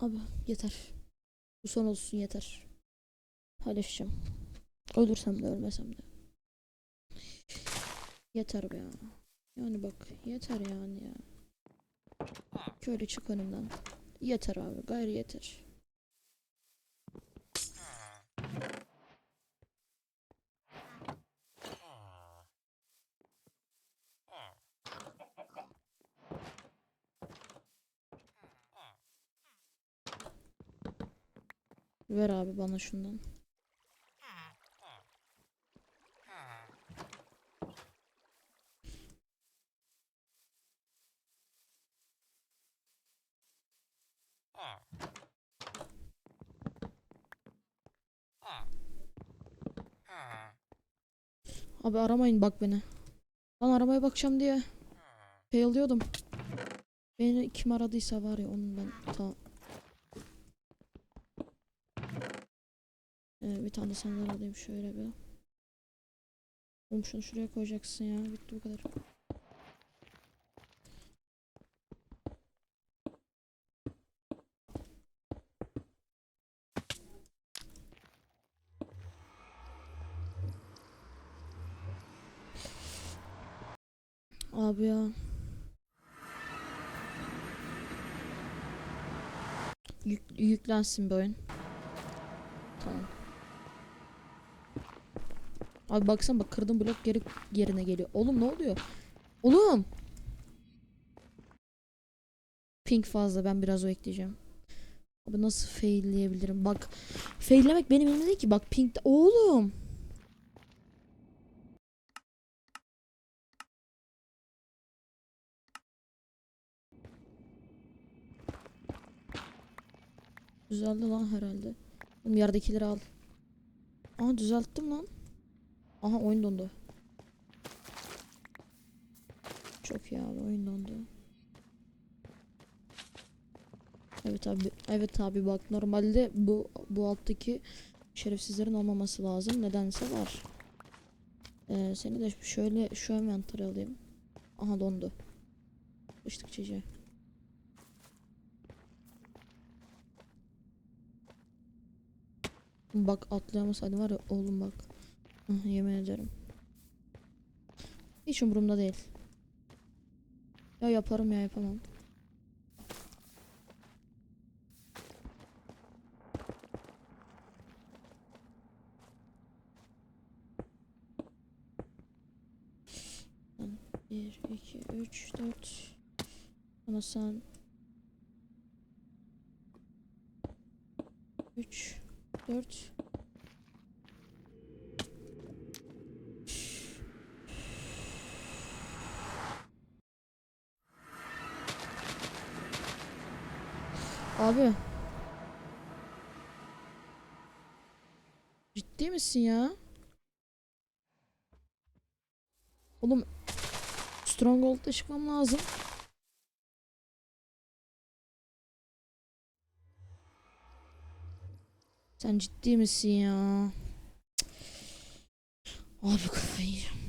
Abi yeter. Bu son olsun yeter. Paylaşacağım. Ölürsem de ölmesem de. Yeter be ya. Yani bak yeter yani ya. Şöyle çık önümden. Yeter abi gayri yeter. Ver abi bana şundan. Abi aramayın bak beni. Lan aramaya bakacağım diye. Fail'liyordum. Beni kim aradıysa var ya onun ben ta Ee, bir tane senden alayım şöyle bir. Oğlum şunu şuraya koyacaksın ya. Bitti bu kadar. Abi ya. Yük, yüklensin bir oyun. Abi baksana bak kırdım blok geri yerine geliyor. Oğlum ne oluyor? Oğlum. Pink fazla ben biraz o ekleyeceğim. Abi nasıl failleyebilirim? Bak faillemek benim elimde değil ki. Bak pink oğlum. Düzeldi lan herhalde. Oğlum yerdekileri al. Aa düzelttim lan. Aha oyun dondu. Çok iyi abi oyun dondu. Evet abi evet abi bak normalde bu bu alttaki şerefsizlerin olmaması lazım. Nedense var. Ee, seni de şöyle şu envantere alayım. Aha dondu. Sıçtık çiçeğe. Bak atlayamasaydım var ya oğlum bak. Yemin ederim. Hiç umurumda değil. Ya yaparım ya yapamam. Bir, iki, üç, dört. Ama sen... Üç, dört. Abi. Ciddi misin ya? Oğlum Stronghold'da çıkmam lazım. Sen ciddi misin ya? Abi kafayı yiyeceğim.